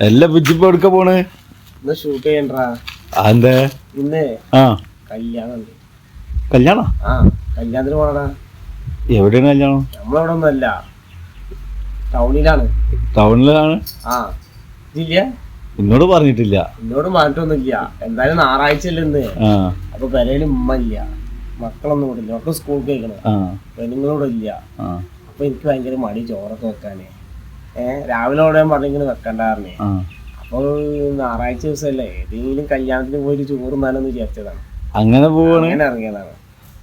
എല്ലാം പിച്ചിപ്പോ എടുക്ക പോണ്? ഷൂട്ട് ചെയ്യണ്ടാ? ഇന്ന് ആ. കല്യാണം കല്യാണം? ആ കല്യാണത്തിന് പോണടാ. എവിടെയാണ് കല്യാണം? നമ്മളവിടെ ഒന്നല്ല ടൗണിലാണ്. ടൗണിലാണ്? ആ. എന്നോട് പറഞ്ഞിട്ടില്ല. എന്നോട് മാറ്റമൊന്നുമില്ല എന്തായാലും ഞായറാഴ്ച അല്ലേ ഇന്ന് അപ്പൊ പെരയിൽ ഉമ്മ ഇല്ല മക്കളൊന്നും ഇവിടെ ഇല്ല മക്കൾ സ്കൂൾ കേൾക്കണം ആ. പെണ്ണുങ്ങളോട് ഇല്ല. അപ്പൊ എനിക്ക് ഭയങ്കര മടി ചോറൊക്കെ വെക്കാനേ. ഏഹ് രാവിലെ ഓടാൻ പറഞ്ഞിങ്ങനെ വെക്കണ്ടായിരുന്നേ അപ്പോൾ ഞായറാഴ്ച ദിവസമല്ലേ ഏതെങ്കിലും കല്യാണത്തിന് പോയിട്ട് ചോറ് നാലെന്ന് വിചാരിച്ചതാണ്. അങ്ങനെ പോവാണ്. അങ്ങനെ ഇറങ്ങിയതാണ്.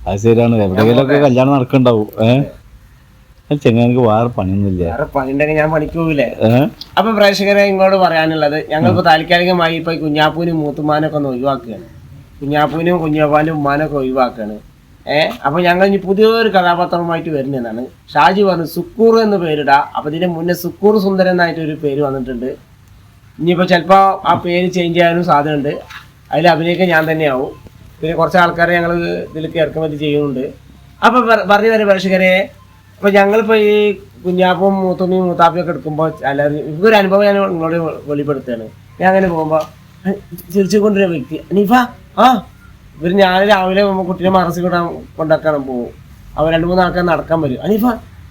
അത് ശരിയാണ്. എവിടെയെങ്കിലും ഒക്കെ കല്യാണം നടക്കണ്ടാവും. ഏഹ് ചെങ്ങനക്ക് വേറെ പണിയൊന്നുമില്ല. വേറെ പണിയുണ്ടെങ്കിൽ ഞാൻ പണിക്ക് പോകില്ലേ അപ്പൊ പ്രേക്ഷകരെ ഇങ്ങോട്ട് പറയാനുള്ളത് ഞങ്ങളിപ്പോ താൽക്കാലികമായി ഇപ്പൊ കുഞ്ഞാപ്പൂനും മൂത്തുമാനൊക്കെ ഒന്ന് ഒഴിവാക്കുകയാണ്. കുഞ്ഞാപ്പൂനും കുഞ്ഞാപ്പാലും ഉമ്മാനൊക്കെ ഒഴിവാക്കുകയാണ്. ഏഹ് അപ്പൊ ഞങ്ങൾ ഇനി പുതിയൊരു കഥാപാത്രമായിട്ട് വരുന്നതാണ് ഷാജി പറഞ്ഞു സുക്കൂർ എന്ന് പേരിടാ. അപ്പൊ ഇതിന്റെ മുന്നേ സുക്കൂർ സുന്ദരൻ എന്നായിട്ട് ഒരു പേര് വന്നിട്ടുണ്ട്. ഇനിയിപ്പോ ചിലപ്പോ ആ പേര് ചേഞ്ച് ചെയ്യാനും സാധ്യതയുണ്ട്. അതിൽ അഭിനയിക്കാൻ ഞാൻ തന്നെയാവും. പിന്നെ കുറച്ച് ആൾക്കാരെ ഞങ്ങൾ ഇതിലേക്ക് ഇറക്കുമതി ചെയ്യുന്നുണ്ട്. അപ്പൊ പറ- പറഞ്ഞു തരാം പ്രേക്ഷകരെ. അപ്പൊ ഞങ്ങളിപ്പോ ഈ കുഞ്ഞാപ്പും മൂത്തുമ്മയും മൂത്താപ്പിയും ഒക്കെ എടുക്കുമ്പോൾ എല്ലാവരും ഇതൊരു അനുഭവം ഞാൻ നിങ്ങളോട് വെളിപ്പെടുത്തുകയാണ്. ഞാൻ അങ്ങനെ പോകുമ്പോ ചിരിച്ചുകൊണ്ടൊരു വ്യക്തി അനീഫ ആ ഇവർ ഞാൻ രാവിലെ കുട്ടീനെ മറസ് കിടാൻ കൊണ്ടാക്കാൻ പോകും അവർ രണ്ട് മൂന്ന് ആൾക്കാർ നടക്കാൻ വരും. അനീഫ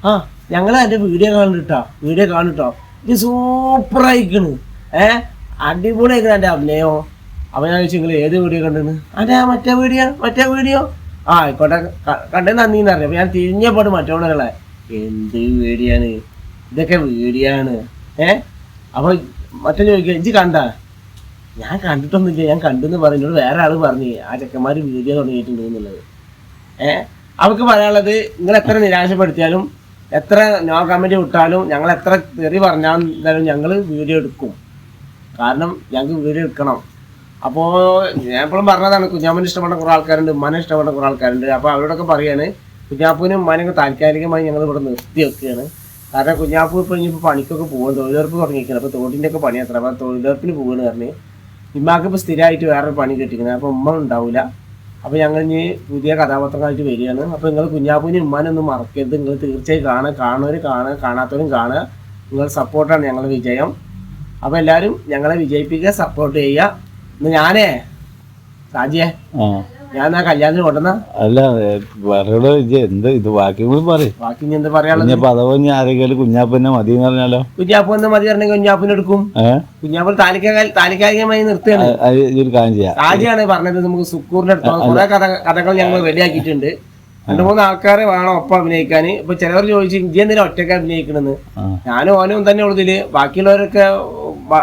ആ ഞങ്ങൾ എന്റെ വീഡിയോ കാണിട്ടാ വീഡിയോ കാണിട്ടോ ഇത് സൂപ്പറായിക്കണ് ഏ? അടിപൊളിയായിക്കണ് എന്റെ അഭിനയോ? അവൻ ഞാൻ ചോദിച്ചു നിങ്ങൾ ഏത് വീഡിയോ കണ്ടിരുന്നു അതെ മറ്റേ വീഡിയോ മറ്റേ വീഡിയോ ആ ആയിക്കോട്ടെ. കണ്ടേ നന്ദി അപ്പൊ ഞാൻ തിരിഞ്ഞപ്പോട്ട് മറ്റവണകളെ എന്ത് വീഡിയാണ് ഇതൊക്കെ ആണ്. ഏ? അപ്പൊ മറ്റേ ചോദിക്കുക ഇജ്ജ് കണ്ട? ഞാൻ കണ്ടിട്ടൊന്നുമില്ല. ഞാൻ കണ്ടെന്ന് പറഞ്ഞോട് വേറെ ആൾ പറഞ്ഞു. ആ ചെക്കന്മാര് വീഡിയോ തുടങ്ങിയിട്ടുണ്ട് എന്നുള്ളത്. ഏ? അവർക്ക് പറയാനുള്ളത് നിങ്ങൾ എത്ര നിരാശപ്പെടുത്തിയാലും എത്ര നോ കമന്റ് വിട്ടാലും ഞങ്ങൾ എത്ര തെറി പറഞ്ഞാലും ഞങ്ങൾ വീഡിയോ എടുക്കും. കാരണം ഞങ്ങൾക്ക് വീഡിയോ എടുക്കണം. അപ്പോൾ ഞാൻ എപ്പോഴും പറഞ്ഞതാണ് കുഞ്ഞാമ്മനെ ഇഷ്ടപ്പെട്ട കുറേ ആൾക്കാരുണ്ട് ഉമ്മാനെ ഇഷ്ടപ്പെട്ട കുറേ ആൾക്കാരുണ്ട്. അപ്പോൾ അവരോടൊക്കെ പറയാണ് കുഞ്ഞാപ്പൂനും ഉമ്മാനൊക്കെ താൽക്കാലികമായി ഞങ്ങൾ ഇവിടെ നിർത്തി വെക്കുകയാണ്. കാരണം കുഞ്ഞാപ്പൂ ഇപ്പോൾ ഇനിയിപ്പോൾ പണിക്കൊക്കെ പോകും തൊഴിലുറപ്പ് തുടങ്ങിയിരിക്കുന്നത് അപ്പോൾ തോട്ടിന്റെ ഒക്കെ പണി അത്ര അപ്പോൾ തൊഴിലുറപ്പിന് പോകുകയാണ് പറഞ്ഞ് ഇമ്മാക്ക് ഇപ്പോൾ സ്ഥിരമായിട്ട് വേറൊരു പണി കിട്ടിക്കുന്നത് അപ്പോൾ ഉമ്മ ഉണ്ടാവില്ല അപ്പോൾ ഞങ്ങൾ ഇനി പുതിയ കഥാപാത്രങ്ങളായിട്ട് വരികയാണ്. അപ്പോൾ നിങ്ങൾ കുഞ്ഞാപ്പൂനും ഉമ്മാനൊന്നും മറക്കരുത്. നിങ്ങൾ തീർച്ചയായും കാണുക. കാണുന്നവർ കാണുക. കാണാത്തവരും കാണുക. നിങ്ങൾ സപ്പോർട്ടാണ് ഞങ്ങളുടെ വിജയം. അപ്പോൾ എല്ലാവരും ഞങ്ങളെ വിജയിപ്പിക്കുക സപ്പോർട്ട് ചെയ്യുക. ഞാനേ സാജിയെ. ഞാൻ ആ കല്യാണത്തിന് കൊണ്ടുവന്ന? അല്ല വേറെ ഇജ്ജ് എന്ത് ഇത് ബാക്കി കൂടി പറയും. ബാക്കി ഇനി എന്താ പറയാനുള്ളത്? കുഞ്ഞപ്പ അഥവാ ഇനി ആരെങ്കിലും കുഞ്ഞാപ്പന്നെ മതി എന്ന് പറഞ്ഞാലോ? കുഞ്ഞാപ്പ് എന്ന് മതി പറഞ്ഞെങ്കിൽ കുഞ്ഞാപ്പിന് എടുക്കും. ഏഹ് കുഞ്ഞാപ്പ് താലിക്കാ താലിക്കാലികമായി നിർത്തുകയാണ്. അത് ഒരു കാര്യം ചെയ്യാം. സാജിയാണ് പറഞ്ഞത് നമുക്ക് സുക്കൂറിന്റെ അടുത്ത്. കുറെ കഥ കഥകൾ ഞങ്ങൾ റെഡിയാക്കിയിട്ടുണ്ട് രണ്ടു മൂന്ന് ആൾക്കാരെ വേണം ഒപ്പം അഭിനയിക്കാൻ. ഇപ്പൊ ചിലവർ ചോദിച്ചു ഇന്ത്യ എന്തിനാ ഒറ്റയ്ക്ക് അഭിനയിക്കണെന്ന് ഞാനും ഓനും തന്നെ ഉള്ളതിൽ ബാക്കിയുള്ളവരൊക്കെ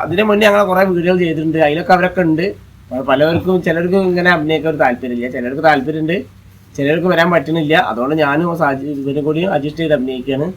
അതിനു മുന്നേ ഞങ്ങൾ കുറെ വീഡിയോകൾ ചെയ്തിട്ടുണ്ട്. അതിലൊക്കെ അവരൊക്കെ ഉണ്ട്. പലവർക്കും ചിലർക്കും ഇങ്ങനെ അഭിനയിക്കാൻ ഒരു താല്പര്യമില്ല. ചിലർക്ക് താല്പര്യമുണ്ട് ചിലർക്ക് വരാൻ പറ്റുന്നില്ല. അതുകൊണ്ട് ഞാനും ഇതിനെ ഇവരും കൂടി അഡ്ജസ്റ്റ് ചെയ്ത് അഭിനയിക്കുകയാണ്.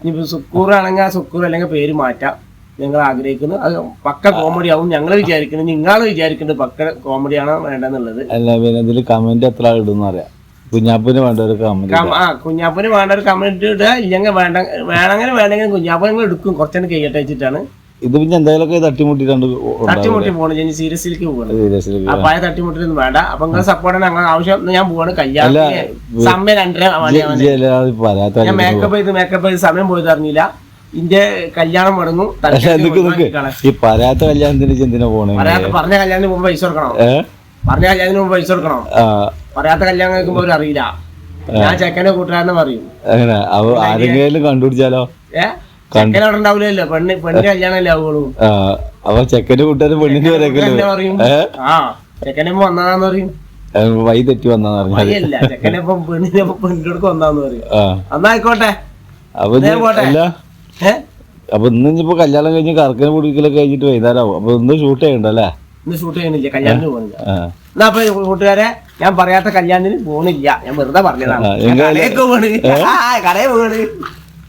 ഇനിയിപ്പോൾ സുക്കൂർ ആണെങ്കിൽ ആ സുക്കൂർ അല്ലെങ്കിൽ പേര് മാറ്റാം. ഞങ്ങൾ ആഗ്രഹിക്കുന്നു. അത് പക്ക കോമഡി ആവും. ഞങ്ങൾ വിചാരിക്കുന്നു. നിങ്ങൾ വിചാരിക്കുന്നത് പക്ക കോമഡി ആണോ വേണ്ടെന്നുള്ളത്. അല്ല പിന്നെ ഇതിൽ കമന്റ് എത്ര ഇടുന്ന അറിയാം. കുഞ്ഞാപ്പന് വേണ്ട ഒരു കമന്റ് ആ കുഞ്ഞാപ്പന് വേണ്ട ഒരു കമന്റ് ഇടുക. ഇല്ലെങ്കിൽ വേണ്ട വേണമെങ്കിൽ വേണമെങ്കിൽ കുഞ്ഞാപ്പൻ ഞങ്ങൾ എടുക്കും. കുറച്ചെണ്ണം കൈയ്യട്ടെ വെച്ചിട്ടാണ്. ഇത് പിന്നെ എന്തെങ്കിലുമൊക്കെ തട്ടിമുട്ടിട്ടുണ്ട് തട്ടിമുട്ടി പോകണം ഞാൻ സീരിയസിലേക്ക് പോകണം ആ പഴയ തട്ടിമുട്ടിലൊന്നും വേണ്ട. അപ്പൊ നിങ്ങൾ സപ്പോർട്ട് ഞങ്ങൾ ആവശ്യം ഞാൻ പോവാണ്. കല്യാണം സമയം രണ്ടര ഞാൻ മേക്കപ്പ് ചെയ്ത് മേക്കപ്പ് ചെയ്ത് സമയം പോയി അറിഞ്ഞില്ല. ഇന്റെ കല്യാണം മുടങ്ങും. ഈ പറയാത്ത കല്യാണത്തിന് ഇജ്ജ് എന്തിനാ പോണേ? പറയാത്ത പറഞ്ഞ കല്യാണത്തിന് മുമ്പ് പൈസ കൊടുക്കണം? പറഞ്ഞ കല്യാണത്തിന് മുമ്പ് പൈസ കൊടുക്കണം? പറയാത്ത കല്യാണം കേൾക്കുമ്പോ അറിയില്ല ഞാൻ ചെക്കനെ കൂട്ടുകാരനെ പറയും. അങ്ങനെ. ആരെങ്കിലും കണ്ടുപിടിച്ചാലോ? ഏ? ചെക്കൻ അവിടെ ഉണ്ടാവില്ലല്ലോ. പെണ്ണ് പെണ്ണിന്റെ കല്യാണമല്ലേ ആവുള്ളൂ. ആ അപ്പൊ ചെക്കന്റെ കൂട്ടുകാരൻ പെണ്ണിന്റെ വരെയൊക്കെ എന്നെ പറയും? ആ ചെക്കനിപ്പോ വന്നതാന്ന് പറയും. വൈ തെറ്റി വന്നാന്ന് പറഞ്ഞാൽ വഴിയല്ല ചെക്കനിപ്പം പെണ്ണിനിപ്പം പെണ്ണിന്റെ അടുത്ത് വന്നാന്ന് പറയും. ആ. എന്നായിക്കോട്ടെ അപ്പൊ ഇന്ന് കല്യാണം കഴിഞ്ഞ് കറക്കനെ കുടിക്കലൊക്കെ കഴിഞ്ഞിട്ട് വൈകുന്നേരമാവും. അപ്പൊ ഇന്ന് ഷൂട്ട് ചെയ്യണ്ടല്ലേ? ഇന്ന് ഷൂട്ട് ചെയ്യണില്ല കല്യാണത്തിന് പോകുന്നില്ല എന്നാ അപ്പൊ കൂട്ടുകാരെ ഞാൻ പറയാത്ത കല്യാണത്തിന് പോണില്ല. ഞാൻ വെറുതെ പറഞ്ഞതാണ്. കടയിൽ പോണ്